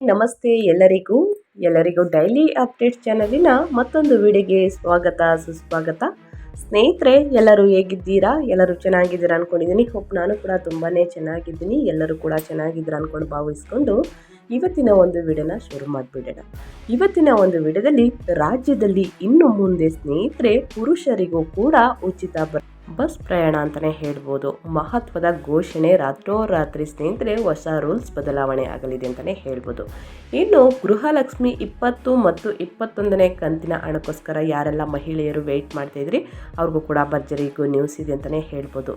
ನಮಸ್ತೆ ಎಲ್ಲರಿಗೂ. ಎಲ್ಲರಿಗೂ ಡೈಲಿ ಅಪ್ಡೇಟ್ಸ್ ಚಾನಲಿನ ಮತ್ತೊಂದು ವಿಡಿಯೋಗೆ ಸ್ವಾಗತ, ಸುಸ್ವಾಗತ. ಸ್ನೇಹಿತರೆ, ಎಲ್ಲರೂ ಹೇಗಿದ್ದೀರಾ? ಎಲ್ಲರೂ ಚೆನ್ನಾಗಿದ್ದೀರಾ ಅಂದ್ಕೊಂಡಿದ್ದೀನಿ ಹೋಪ್ ನಾನು ಕೂಡ ತುಂಬಾ ಚೆನ್ನಾಗಿದ್ದೀನಿ. ಎಲ್ಲರೂ ಕೂಡ ಚೆನ್ನಾಗಿದ್ದೀರಾ ಅಂದ್ಕೊಂಡು ಭಾವಿಸ್ಕೊಂಡು ಇವತ್ತಿನ ಒಂದು ವಿಡಿಯೋನ ಶುರು ಮಾಡಿಬಿಡೋಣ. ಇವತ್ತಿನ ಒಂದು ವಿಡಿಯೋದಲ್ಲಿ ರಾಜ್ಯದಲ್ಲಿ ಇನ್ನು ಮುಂದೆ ಸ್ನೇಹಿತರೆ, ಪುರುಷರಿಗೂ ಕೂಡ ಉಚಿತ ಬಸ್ ಪ್ರಯಾಣ ಅಂತಲೇ ಹೇಳ್ಬೋದು. ಮಹತ್ವದ ಘೋಷಣೆ ರಾತ್ರೋರಾತ್ರಿ ಸ್ನೇಹಿತರೆ, ಹೊಸ ರೂಲ್ಸ್ ಬದಲಾವಣೆ ಆಗಲಿದೆ ಅಂತಲೇ ಹೇಳ್ಬೋದು. ಇನ್ನು ಗೃಹಲಕ್ಷ್ಮಿ ಇಪ್ಪತ್ತು ಮತ್ತು ಇಪ್ಪತ್ತೊಂದನೇ ಕಂತಿನ ಹಣಕ್ಕೋಸ್ಕರ ಯಾರೆಲ್ಲ ಮಹಿಳೆಯರು ವೆಯ್ಟ್ ಮಾಡ್ತಾಯಿದ್ರಿ ಅವ್ರಿಗೂ ಕೂಡ ಭರ್ಜರಿಗೂ ನ್ಯೂಸ್ ಇದೆ ಅಂತಲೇ ಹೇಳ್ಬೋದು.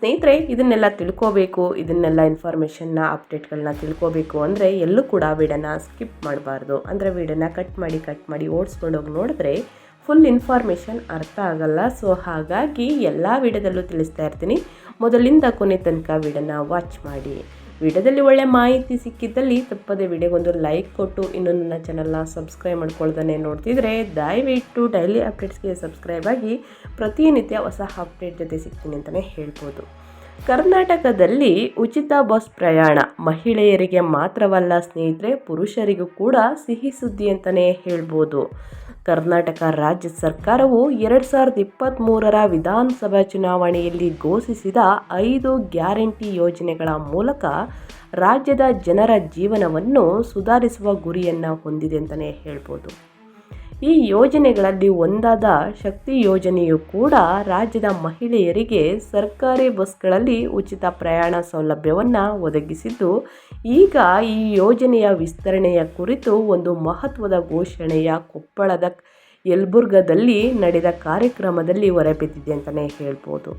ಸ್ನೇಹಿತರೆ, ಇದನ್ನೆಲ್ಲ ತಿಳ್ಕೋಬೇಕು, ಇದನ್ನೆಲ್ಲ ಇನ್ಫಾರ್ಮೇಷನ್ನ ಅಪ್ಡೇಟ್ಗಳನ್ನ ತಿಳ್ಕೋಬೇಕು ಅಂದರೆ ಎಲ್ಲೂ ಕೂಡ ವಿಡಿಯೋನ ಸ್ಕಿಪ್ ಮಾಡಬಾರ್ದು. ಅಂದರೆ ವಿಡಿಯೋನ ಕಟ್ ಮಾಡಿ ಕಟ್ ಮಾಡಿ ಓಡಿಸ್ಕೊಂಡು ಹೋಗಿ ನೋಡಿದ್ರೆ ಫುಲ್ ಇನ್ಫಾರ್ಮೇಷನ್ ಅರ್ಥ ಆಗಲ್ಲ. ಸೊ ಹಾಗಾಗಿ ಎಲ್ಲ ವಿಡಿಯೋದಲ್ಲೂ ತಿಳಿಸ್ತಾ ಇರ್ತೀನಿ. ಮೊದಲಿಂದ ಕೊನೆ ತನಕ ವಿಡಿಯೋನ ವಾಚ್ ಮಾಡಿ. ವಿಡಿಯೋದಲ್ಲಿ ಒಳ್ಳೆ ಮಾಹಿತಿ ಸಿಕ್ಕಿದ್ದಲ್ಲಿ ತಪ್ಪದೆ ವಿಡಿಯೋಗೊಂದು ಲೈಕ್ ಕೊಟ್ಟು ಇನ್ನೊಂದು ನನ್ನ ಚಾನಲ್ನ ಸಬ್ಸ್ಕ್ರೈಬ್ ಮಾಡ್ಕೊಳ್ದೇ ನೋಡ್ತಿದ್ರೆ ದಯವಿಟ್ಟು ಡೈಲಿ ಅಪ್ಡೇಟ್ಸ್ಗೆ ಸಬ್ಸ್ಕ್ರೈಬ್ ಆಗಿ ಪ್ರತಿನಿತ್ಯ ಹೊಸ ಅಪ್ಡೇಟ್ ಜೊತೆ ಸಿಗ್ತೀನಿ ಅಂತಲೇ ಹೇಳ್ಬೋದು. ಕರ್ನಾಟಕದಲ್ಲಿ ಉಚಿತ ಬಸ್ ಪ್ರಯಾಣ ಮಹಿಳೆಯರಿಗೆ ಮಾತ್ರವಲ್ಲ, ಸ್ನೇಹಿತರೆ, ಪುರುಷರಿಗೂ ಕೂಡ ಸಿಹಿ ಸುದ್ದಿ ಅಂತಲೇ ಹೇಳ್ಬೋದು. ಕರ್ನಾಟಕ ರಾಜ್ಯ ಸರ್ಕಾರವು ಎರಡು ಸಾವಿರದ ಇಪ್ಪತ್ತ್ಮೂರರ ವಿಧಾನಸಭಾ ಚುನಾವಣೆಯಲ್ಲಿ ಘೋಷಿಸಿದ ಐದು ಗ್ಯಾರಂಟಿ ಯೋಜನೆಗಳ ಮೂಲಕ ರಾಜ್ಯದ ಜನರ ಜೀವನವನ್ನು ಸುಧಾರಿಸುವ ಗುರಿಯನ್ನು ಹೊಂದಿದೆ ಅಂತಲೇ ಹೇಳ್ಬೋದು. ಈ ಯೋಜನೆಗಳಲ್ಲಿ ಒಂದಾದ ಶಕ್ತಿ ಯೋಜನೆಯು ಕೂಡ ರಾಜ್ಯದ ಮಹಿಳೆಯರಿಗೆ ಸರ್ಕಾರಿ ಬಸ್ಗಳಲ್ಲಿ ಉಚಿತ ಪ್ರಯಾಣ ಸೌಲಭ್ಯವನ್ನು ಒದಗಿಸಿದ್ದು, ಈಗ ಈ ಯೋಜನೆಯ ವಿಸ್ತರಣೆಯ ಕುರಿತು ಒಂದು ಮಹತ್ವದ ಘೋಷಣೆಯ ಕೊಪ್ಪಳದ ಯಲಬುರ್ಗದಲ್ಲಿ ನಡೆದ ಕಾರ್ಯಕ್ರಮದಲ್ಲಿ ಹೊರಬಿದ್ದಿದೆ ಅಂತಲೇ ಹೇಳ್ಬೋದು.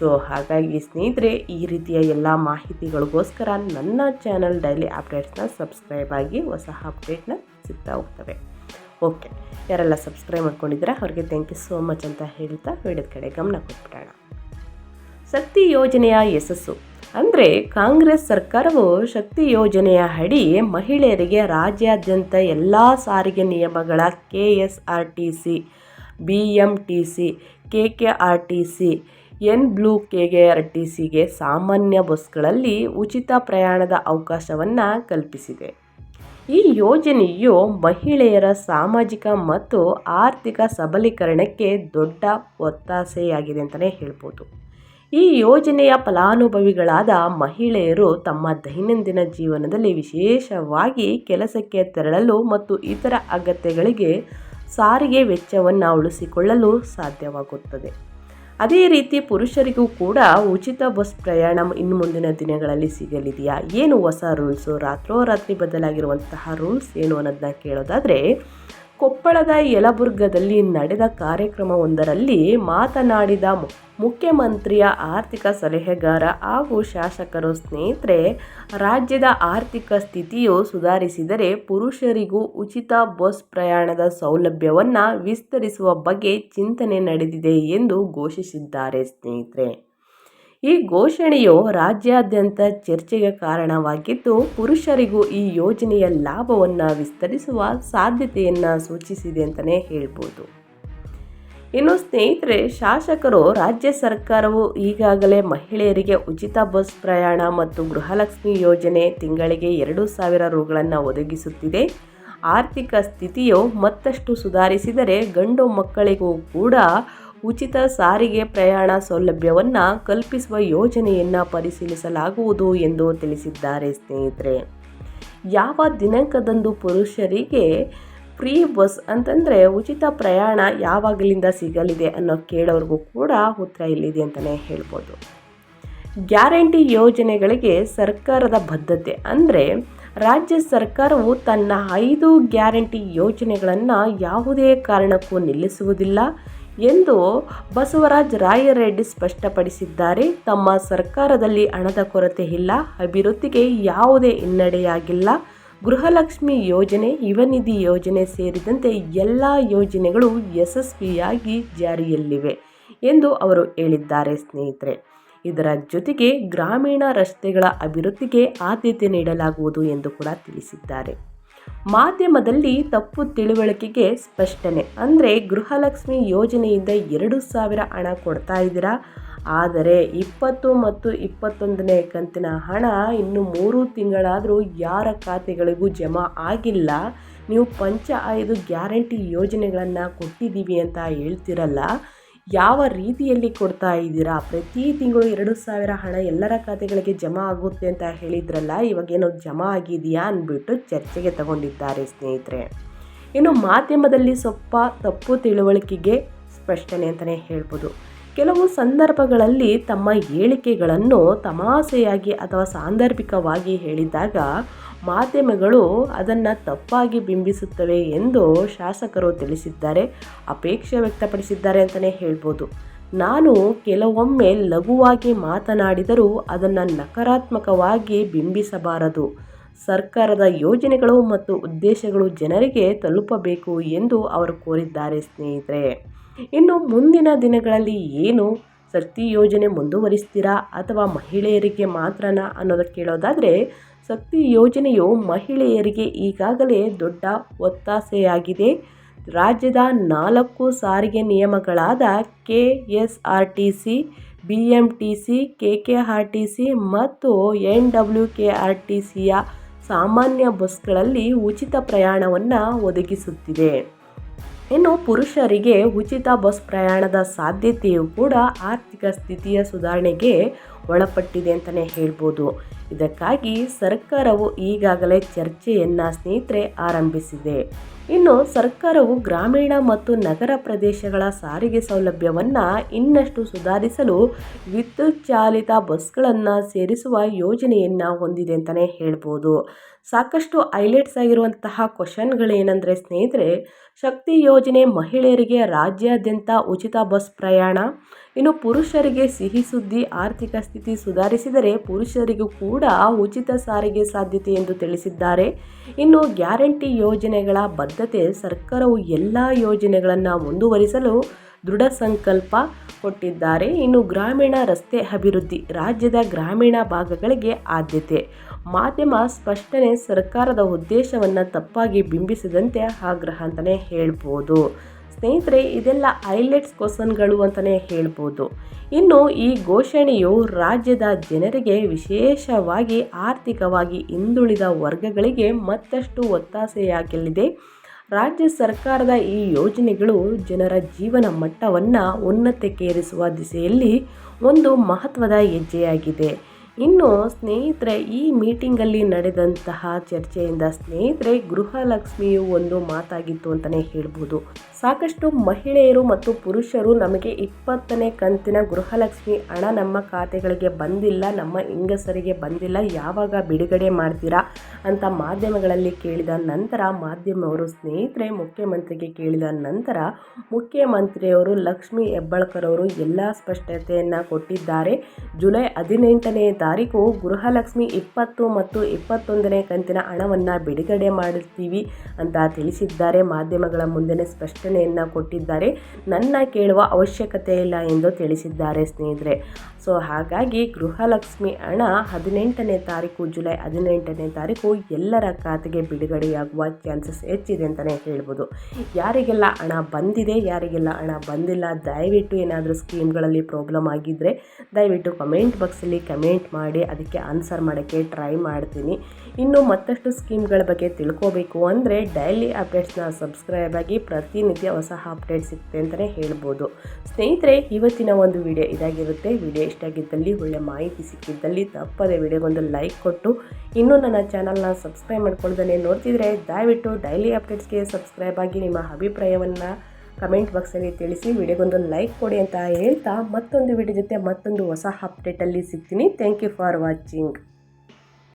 ಸೊ, ಹಾಗಾಗಿ ಸ್ನೇಹಿತರೆ, ಈ ರೀತಿಯ ಎಲ್ಲ ಮಾಹಿತಿಗಳಿಗೋಸ್ಕರ ನನ್ನ ಚಾನಲ್ ಡೈಲಿ ಅಪ್ಡೇಟ್ಸ್ನ ಸಬ್ಸ್ಕ್ರೈಬ್ ಆಗಿ ಹೊಸ ಅಪ್ಡೇಟ್ನ ಸಿಗ್ತಾ ಹೋಗ್ತವೆ. ಓಕೆ. ಯಾರೆಲ್ಲ ಸಬ್ಸ್ಕ್ರೈಬ್ ಮಾಡ್ಕೊಂಡಿದ್ದೀರಾ, ಅವ್ರಿಗೆ ಥ್ಯಾಂಕ್ ಯು ಸೋ ಮಚ್ ಅಂತ ಹೇಳ್ತಾ ವಿಡಿಯೋದ ಕಡೆ ಗಮನ ಕೊಟ್ಬಿಡೋಣ. ಶಕ್ತಿ ಯೋಜನೆಯ ಯಶಸ್ಸು. ಅಂದರೆ ಕಾಂಗ್ರೆಸ್ ಸರ್ಕಾರವು ಶಕ್ತಿ ಯೋಜನೆಯ ಅಡಿ ಮಹಿಳೆಯರಿಗೆ ರಾಜ್ಯಾದ್ಯಂತ ಎಲ್ಲ ಸಾರಿಗೆ ನಿಯಮಗಳ K S R T C B M T C K K R T C N W K K R T ಸಿಗೆ ಸಾಮಾನ್ಯ ಬಸ್ಗಳಲ್ಲಿ ಉಚಿತ ಪ್ರಯಾಣದ ಅವಕಾಶವನ್ನು ಕಲ್ಪಿಸಿದೆ. ಈ ಯೋಜನೆಯು ಮಹಿಳೆಯರ ಸಾಮಾಜಿಕ ಮತ್ತು ಆರ್ಥಿಕ ಸಬಲೀಕರಣಕ್ಕೆ ದೊಡ್ಡ ಒತ್ತಾಸೆಯಾಗಿದೆ ಅಂತಲೇ ಹೇಳ್ಬೋದು. ಈ ಯೋಜನೆಯ ಫಲಾನುಭವಿಗಳಾದ ಮಹಿಳೆಯರು ತಮ್ಮ ದೈನಂದಿನ ಜೀವನದಲ್ಲಿ ವಿಶೇಷವಾಗಿ ಕೆಲಸಕ್ಕೆ ತೆರಳಲು ಮತ್ತು ಇತರ ಅಗತ್ಯಗಳಿಗೆ ಸಾರಿಗೆ ವೆಚ್ಚವನ್ನು ಉಳಿಸಿಕೊಳ್ಳಲು ಸಾಧ್ಯವಾಗುತ್ತದೆ. ಅದೇ ರೀತಿ ಪುರುಷರಿಗೂ ಕೂಡ ಉಚಿತ ಬಸ್ ಪ್ರಯಾಣ ಇನ್ನು ಮುಂದಿನ ದಿನಗಳಲ್ಲಿ ಸಿಗಲಿದೆಯಾ? ಏನು ಹೊಸ ರೂಲ್ಸು ರಾತ್ರೋರಾತ್ರಿ ಬದಲಾಗಿರುವಂತಹ ರೂಲ್ಸ್ ಏನು ಅನ್ನೋದನ್ನ ಕೇಳೋದಾದರೆ ಕೊಪ್ಪಳದ ಯಲಬುರ್ಗದಲ್ಲಿ ನಡೆದ ಕಾರ್ಯಕ್ರಮವೊಂದರಲ್ಲಿ ಮಾತನಾಡಿದ ಮುಖ್ಯಮಂತ್ರಿಯ ಆರ್ಥಿಕ ಸಲಹೆಗಾರ ಹಾಗೂ ಶಾಸಕರು ಸ್ನೇಹಿತರೆ, ರಾಜ್ಯದ ಆರ್ಥಿಕ ಸ್ಥಿತಿಯು ಸುಧಾರಿಸಿದರೆ ಪುರುಷರಿಗೂ ಉಚಿತ ಬಸ್ ಪ್ರಯಾಣದ ಸೌಲಭ್ಯವನ್ನು ವಿಸ್ತರಿಸುವ ಬಗ್ಗೆ ಚಿಂತನೆ ನಡೆದಿದೆ ಎಂದು ಘೋಷಿಸಿದ್ದಾರೆ ಸ್ನೇಹಿತರೆ. ಈ ಘೋಷಣೆಯು ರಾಜ್ಯಾದ್ಯಂತ ಚರ್ಚೆಗೆ ಕಾರಣವಾಗಿದ್ದು, ಪುರುಷರಿಗೂ ಈ ಯೋಜನೆಯ ಲಾಭವನ್ನು ವಿಸ್ತರಿಸುವ ಸಾಧ್ಯತೆಯನ್ನು ಸೂಚಿಸಿದೆ ಅಂತಲೇ ಹೇಳ್ಬೋದು. ಇನ್ನು ಸ್ನೇಹಿತರೆ, ಶಾಸಕರು ರಾಜ್ಯ ಸರ್ಕಾರವು ಈಗಾಗಲೇ ಮಹಿಳೆಯರಿಗೆ ಉಚಿತ ಬಸ್ ಪ್ರಯಾಣ ಮತ್ತು ಗೃಹಲಕ್ಷ್ಮಿ ಯೋಜನೆ ತಿಂಗಳಿಗೆ ಎರಡು ಸಾವಿರ ರುಗಳನ್ನು ಒದಗಿಸುತ್ತಿದೆ. ಆರ್ಥಿಕ ಸ್ಥಿತಿಯು ಮತ್ತಷ್ಟು ಸುಧಾರಿಸಿದರೆ ಗಂಡು ಮಕ್ಕಳಿಗೂ ಕೂಡ ಉಚಿತ ಸಾರಿಗೆ ಪ್ರಯಾಣ ಸೌಲಭ್ಯವನ್ನು ಕಲ್ಪಿಸುವ ಯೋಜನೆಯನ್ನು ಪರಿಶೀಲಿಸಲಾಗುವುದು ಎಂದು ತಿಳಿಸಿದ್ದಾರೆ ಸ್ನೇಹಿತರೆ. ಯಾವ ದಿನಾಂಕದಂದು ಪುರುಷರಿಗೆ ಫ್ರೀ ಬಸ್ ಅಂತಂದರೆ ಉಚಿತ ಪ್ರಯಾಣ ಯಾವಾಗಲಿಂದ ಸಿಗಲಿದೆ ಅನ್ನೋ ಕೇಳೋರಿಗೂ ಕೂಡ ಉತ್ತರ ಇಲ್ಲಿದೆ ಅಂತಲೇ ಹೇಳ್ಬೋದು. ಗ್ಯಾರಂಟಿ ಯೋಜನೆಗಳಿಗೆ ಸರ್ಕಾರದ ಬದ್ಧತೆ ಅಂದರೆ ರಾಜ್ಯ ಸರ್ಕಾರವು ತನ್ನ ಐದು ಗ್ಯಾರಂಟಿ ಯೋಜನೆಗಳನ್ನು ಯಾವುದೇ ಕಾರಣಕ್ಕೂ ನಿಲ್ಲಿಸುವುದಿಲ್ಲ. ಎಂದು ಬಸವರಾಜ ರಾಯರೆಡ್ಡಿ ಸ್ಪಷ್ಟಪಡಿಸಿದ್ದಾರೆ. ತಮ್ಮ ಸರ್ಕಾರದಲ್ಲಿ ಹಣದ ಕೊರತೆ ಇಲ್ಲ, ಅಭಿವೃದ್ಧಿಗೆ ಯಾವುದೇ ಹಿನ್ನಡೆಯಾಗಿಲ್ಲ. ಗೃಹಲಕ್ಷ್ಮಿ ಯೋಜನೆ ಯುವನಿಧಿ ಯೋಜನೆ ಸೇರಿದಂತೆ ಎಲ್ಲ ಯೋಜನೆಗಳು ಯಶಸ್ವಿಯಾಗಿ ಜಾರಿಯಲ್ಲಿವೆ ಎಂದು ಅವರು ಹೇಳಿದ್ದಾರೆ ಸ್ನೇಹಿತರೆ. ಇದರ ಜೊತೆಗೆ ಗ್ರಾಮೀಣ ರಸ್ತೆಗಳ ಅಭಿವೃದ್ಧಿಗೆ ಆದ್ಯತೆ ನೀಡಲಾಗುವುದು ಎಂದು ಕೂಡ ತಿಳಿಸಿದ್ದಾರೆ. ಮಾಧ್ಯಮದಲ್ಲಿ ತಪ್ಪು ತಿಳುವಳಿಕೆಗೆ ಸ್ಪಷ್ಟನೆ. ಅಂದರೆ ಗೃಹಲಕ್ಷ್ಮಿ ಯೋಜನೆಯಿಂದ ಎರಡು ಸಾವಿರ ಹಣ ಕೊಡ್ತಾ ಇದ್ದೀರಾ? ಆದರೆ ಇಪ್ಪತ್ತು ಮತ್ತು ಇಪ್ಪತ್ತೊಂದನೇ ಕಂತಿನ ಹಣ ಇನ್ನು ಮೂರು ತಿಂಗಳಾದರೂ ಯಾರ ಖಾತೆಗಳಿಗೂ ಜಮಾ ಆಗಿಲ್ಲ. ನೀವು ಪಂಚ ಐದು ಗ್ಯಾರಂಟಿ ಯೋಜನೆಗಳನ್ನು ಕೊಟ್ಟಿದ್ದೀವಿ ಅಂತ ಹೇಳ್ತಿರಲ್ಲ. ಯಾವ ರೀತಿಯಲ್ಲಿ ಕೊಡ್ತಾ ಇದ್ದೀರಾ? ಪ್ರತಿ ತಿಂಗಳು ಎರಡು ಸಾವಿರ ಹಣ ಎಲ್ಲರ ಖಾತೆಗಳಿಗೆ ಜಮಾ ಆಗುತ್ತೆ ಅಂತ ಹೇಳಿದ್ರಲ್ಲ, ಇವಾಗೇನೋ ಜಮಾ ಆಗಿದೆಯಾ ಅಂದ್ಬಿಟ್ಟು ಚರ್ಚೆಗೆ ತಗೊಂಡಿದ್ದಾರೆ ಸ್ನೇಹಿತರೆ. ಇನ್ನು ಮಾಧ್ಯಮದಲ್ಲಿ ಸ್ವಲ್ಪ ತಪ್ಪು ತಿಳುವಳಿಕೆಗೆ ಸ್ಪಷ್ಟನೆ ಅಂತಲೇ ಹೇಳ್ಬೋದು. ಕೆಲವು ಸಂದರ್ಭಗಳಲ್ಲಿ ತಮ್ಮ ಹೇಳಿಕೆಗಳನ್ನು ತಮಾಸೆಯಾಗಿ ಅಥವಾ ಸಾಂದರ್ಭಿಕವಾಗಿ ಹೇಳಿದಾಗ ಮಾಧ್ಯಮಗಳು ಅದನ್ನು ತಪ್ಪಾಗಿ ಬಿಂಬಿಸುತ್ತವೆ ಎಂದು ಶಾಸಕರು ತಿಳಿಸಿದ್ದಾರೆ. ಅಪೇಕ್ಷೆ ವ್ಯಕ್ತಪಡಿಸಿದ್ದಾರೆ ಅಂತಲೇ ಹೇಳ್ಬೋದು. ನಾನು ಕೆಲವೊಮ್ಮೆ ಲಘುವಾಗಿ ಮಾತನಾಡಿದರೂ ಅದನ್ನು ನಕಾರಾತ್ಮಕವಾಗಿ ಬಿಂಬಿಸಬಾರದು. ಸರ್ಕಾರದ ಯೋಜನೆಗಳು ಮತ್ತು ಉದ್ದೇಶಗಳು ಜನರಿಗೆ ತಲುಪಬೇಕು ಎಂದು ಅವರು ಕೋರಿದ್ದಾರೆ ಸ್ನೇಹಿತರೆ. ಇನ್ನು ಮುಂದಿನ ದಿನಗಳಲ್ಲಿ ಏನು ಶಕ್ತಿ ಯೋಜನೆ ಮುಂದುವರಿಸ್ತೀರಾ ಅಥವಾ ಮಹಿಳೆಯರಿಗೆ ಮಾತ್ರನಾ ಅನ್ನೋದಕ್ಕೆ ಕೇಳೋದಾದರೆ ಶಕ್ತಿ ಯೋಜನೆಯು ಮಹಿಳೆಯರಿಗೆ ಈಗಾಗಲೇ ದೊಡ್ಡ ಒತ್ತಾಸೆಯಾಗಿದೆ. ರಾಜ್ಯದ ನಾಲ್ಕು ಸಾರಿಗೆ ನಿಯಮಗಳಾದ K S R T C B M T C K K R T C ಮತ್ತು N W K R T ಸಿಯ ಸಾಮಾನ್ಯ ಬಸ್ಗಳಲ್ಲಿ ಉಚಿತ ಪ್ರಯಾಣವನ್ನು ಒದಗಿಸುತ್ತಿದೆ. ಇನ್ನು ಪುರುಷರಿಗೆ ಉಚಿತ ಬಸ್ ಪ್ರಯಾಣದ ಸಾಧ್ಯತೆಯು ಕೂಡ ಆರ್ಥಿಕ ಸ್ಥಿತಿಯ ಸುಧಾರಣೆಗೆ ಒಳಪಟ್ಟಿದೆ ಅಂತಲೇ ಹೇಳ್ಬೋದು. ಇದಕ್ಕಾಗಿ ಸರ್ಕಾರವು ಈಗಾಗಲೇ ಚರ್ಚೆಯನ್ನು ಸ್ನೇಹಿತರೆ ಆರಂಭಿಸಿದೆ. ಇನ್ನು ಸರ್ಕಾರವು ಗ್ರಾಮೀಣ ಮತ್ತು ನಗರ ಪ್ರದೇಶಗಳ ಸಾರಿಗೆ ಸೌಲಭ್ಯವನ್ನು ಇನ್ನಷ್ಟು ಸುಧಾರಿಸಲು ವಿದ್ಯುತ್ ಚಾಲಿತ ಬಸ್ಗಳನ್ನು ಸೇರಿಸುವ ಯೋಜನೆಯನ್ನು ಹೊಂದಿದೆ ಅಂತಲೇ ಹೇಳ್ಬೋದು. ಸಾಕಷ್ಟು ಹೈಲೈಟ್ಸ್ ಆಗಿರುವಂತಹ ಕ್ವಶನ್ಗಳೇನೆಂದರೆ ಸ್ನೇಹಿತರೆ, ಶಕ್ತಿ ಯೋಜನೆ ಮಹಿಳೆಯರಿಗೆ ರಾಜ್ಯಾದ್ಯಂತ ಉಚಿತ ಬಸ್ ಪ್ರಯಾಣ ಇನ್ನು ಪುರುಷರಿಗೆ ಸಿಹಿ ಸುದ್ದಿ, ಆರ್ಥಿಕ ಸ್ಥಿತಿ ಸುಧಾರಿಸಿದರೆ ಪುರುಷರಿಗೂ ಕೂಡ ಉಚಿತ ಸಾರಿಗೆ ಸಾಧ್ಯತೆ ಎಂದು ತಿಳಿಸಿದ್ದಾರೆ. ಇನ್ನು ಗ್ಯಾರಂಟಿ ಯೋಜನೆಗಳ ಬದ್ಧತೆ ಸರ್ಕಾರವು ಎಲ್ಲ ಯೋಜನೆಗಳನ್ನು ಮುಂದುವರಿಸಲು ದೃಢ ಸಂಕಲ್ಪ ಕೊಟ್ಟಿದ್ದಾರೆ. ಇನ್ನು ಗ್ರಾಮೀಣ ರಸ್ತೆ ಅಭಿವೃದ್ಧಿ, ರಾಜ್ಯದ ಗ್ರಾಮೀಣ ಭಾಗಗಳಿಗೆ ಆದ್ಯತೆ. ಮಾಧ್ಯಮ ಸ್ಪಷ್ಟನೆ ಸರ್ಕಾರದ ಉದ್ದೇಶವನ್ನು ತಪ್ಪಾಗಿ ಬಿಂಬಿಸಿದಂತೆ ಆಗ್ರಹ ಅಂತಲೇ ಹೇಳ್ಬೋದು. ಸ್ನೇಹಿತರೆ, ಇದೆಲ್ಲ ಐಲೆಟ್ಸ್ ಕ್ವಶನ್ಗಳು ಅಂತಲೇ ಹೇಳ್ಬೋದು. ಇನ್ನು ಈ ಘೋಷಣೆಯು ರಾಜ್ಯದ ಜನರಿಗೆ ವಿಶೇಷವಾಗಿ ಆರ್ಥಿಕವಾಗಿ ಹಿಂದುಳಿದ ವರ್ಗಗಳಿಗೆ ಮತ್ತಷ್ಟು ಒತ್ತಾಸೆಯಾಗಲಿದೆ. ರಾಜ್ಯ ಸರ್ಕಾರದ ಈ ಯೋಜನೆಗಳು ಜನರ ಜೀವನ ಮಟ್ಟವನ್ನು ಉನ್ನತಕ್ಕೇರಿಸುವ ದಿಸೆಯಲ್ಲಿ ಒಂದು ಮಹತ್ವದ ಹೆಜ್ಜೆಯಾಗಿದೆ. ಇನ್ನು ಸ್ನೇಹಿತರೆ, ಈ ಮೀಟಿಂಗಲ್ಲಿ ನಡೆದಂತಹ ಚರ್ಚೆಯಿಂದ ಸ್ನೇಹಿತರೆ, ಗೃಹಲಕ್ಷ್ಮಿಯು ಒಂದು ಮಾತಾಗಿತ್ತು ಅಂತಲೇ ಹೇಳ್ಬೋದು. ಸಾಕಷ್ಟು ಮಹಿಳೆಯರು ಮತ್ತು ಪುರುಷರು ನಮಗೆ ಇಪ್ಪತ್ತನೇ ಕಂತಿನ ಗೃಹಲಕ್ಷ್ಮಿ ಹಣ ನಮ್ಮ ಖಾತೆಗಳಿಗೆ ಬಂದಿಲ್ಲ, ನಮ್ಮ ಹೆಂಗಸರಿಗೆ ಬಂದಿಲ್ಲ, ಯಾವಾಗ ಬಿಡುಗಡೆ ಮಾಡ್ತೀರಾ ಅಂತ ಮಾಧ್ಯಮಗಳಲ್ಲಿ ಕೇಳಿದ ನಂತರ ಮಾಧ್ಯಮವರು ಸ್ನೇಹಿತರೆ, ಮುಖ್ಯಮಂತ್ರಿಗೆ ಕೇಳಿದ ನಂತರ ಮುಖ್ಯಮಂತ್ರಿಯವರು ಲಕ್ಷ್ಮಿ ಹೆಬ್ಬಾಳ್ಕರ್ ಅವರು ಎಲ್ಲ ಸ್ಪಷ್ಟತೆಯನ್ನು ಕೊಟ್ಟಿದ್ದಾರೆ. ಜುಲೈ ಹದಿನೆಂಟನೇ ತಾರೀಕು ಗೃಹಲಕ್ಷ್ಮಿ ಇಪ್ಪತ್ತು ಮತ್ತು ಇಪ್ಪತ್ತೊಂದನೇ ಕಂತಿನ ಹಣವನ್ನು ಬಿಡುಗಡೆ ಮಾಡುತ್ತೀವಿ ಅಂತ ತಿಳಿಸಿದ್ದಾರೆ. ಮಾಧ್ಯಮಗಳ ಮುಂದೆ ಸ್ಪಷ್ಟನೆಯನ್ನು ಕೊಟ್ಟಿದ್ದಾರೆ. ನನ್ನ ಕೇಳುವ ಅವಶ್ಯಕತೆ ಇಲ್ಲ ಎಂದು ತಿಳಿಸಿದ್ದಾರೆ ಸ್ನೇಹಿತರೆ. ಸೊ ಹಾಗಾಗಿ ಗೃಹಲಕ್ಷ್ಮಿ ಹಣ ಹದಿನೆಂಟನೇ ತಾರೀಕು, ಜುಲೈ ಹದಿನೆಂಟನೇ ತಾರೀಕು ಎಲ್ಲರ ಖಾತೆಗೆ ಬಿಡುಗಡೆಯಾಗುವ ಚಾನ್ಸಸ್ ಹೆಚ್ಚಿದೆ ಅಂತಲೇ ಹೇಳ್ಬೋದು. ಯಾರಿಗೆಲ್ಲ ಹಣ ಬಂದಿದೆ, ಯಾರಿಗೆಲ್ಲ ಹಣ ಬಂದಿಲ್ಲ, ದಯವಿಟ್ಟು ಏನಾದರೂ ಸ್ಕೀಮ್ಗಳಲ್ಲಿ ಪ್ರಾಬ್ಲಮ್ ಆಗಿದ್ದರೆ ದಯವಿಟ್ಟು ಕಮೆಂಟ್ ಬಾಕ್ಸಲ್ಲಿ ಕಮೆಂಟ್ ಮಾಡಿ, ಅದಕ್ಕೆ ಆನ್ಸರ್ ಮಾಡೋಕ್ಕೆ ಟ್ರೈ ಮಾಡ್ತೀನಿ. ಇನ್ನು ಮತ್ತಷ್ಟು ಸ್ಕೀಮ್ಗಳ ಬಗ್ಗೆ ತಿಳ್ಕೋಬೇಕು ಅಂದರೆ ಡೈಲಿ ಅಪ್ಡೇಟ್ಸ್ನ ಸಬ್ಸ್ಕ್ರೈಬ್ ಆಗಿ ಪ್ರತಿನಿತ್ಯ ಹೊಸ ಅಪ್ಡೇಟ್ ಸಿಗುತ್ತೆ ಅಂತಲೇ ಹೇಳ್ಬೋದು. ಸ್ನೇಹಿತರೆ, ಇವತ್ತಿನ ಒಂದು ವಿಡಿಯೋ ಇದಾಗಿರುತ್ತೆ. ವಿಡಿಯೋ ಇಷ್ಟ ಆಗಿದ್ದಲ್ಲಿ ಒಳ್ಳೆ ಮಾಹಿತಿ ಸಿಕ್ಕಿದ್ದಲ್ಲಿ ತಪ್ಪದೆ ವಿಡಿಯೋಗೊಂದು ಲೈಕ್ ಕೊಟ್ಟು, ಇನ್ನೂ ನನ್ನ ಚಾನಲ್ನ ಸಬ್ಸ್ಕ್ರೈಬ್ ಮಾಡ್ಕೊಳ್ದೇ ನೋಡ್ತಿದ್ರೆ, ದಯವಿಟ್ಟು ಡೈಲಿ ಅಪ್ಡೇಟ್ಸ್ಗೆ ಸಬ್ಸ್ಕ್ರೈಬ್ ಆಗಿ ನಿಮ್ಮ ಅಭಿಪ್ರಾಯವನ್ನು ಕಮೆಂಟ್ ಬಾಕ್ಸಲ್ಲಿ ತಿಳಿಸಿ ವಿಡಿಯೋಗೊಂದು ಲೈಕ್ ಕೊಡಿ ಅಂತ ಹೇಳ್ತಾ ಮತ್ತೊಂದು ವಿಡಿಯೋ ಜೊತೆ ಮತ್ತೊಂದು ಹೊಸ ಅಪ್ಡೇಟಲ್ಲಿ ಸಿಗ್ತೀನಿ. Thank you for watching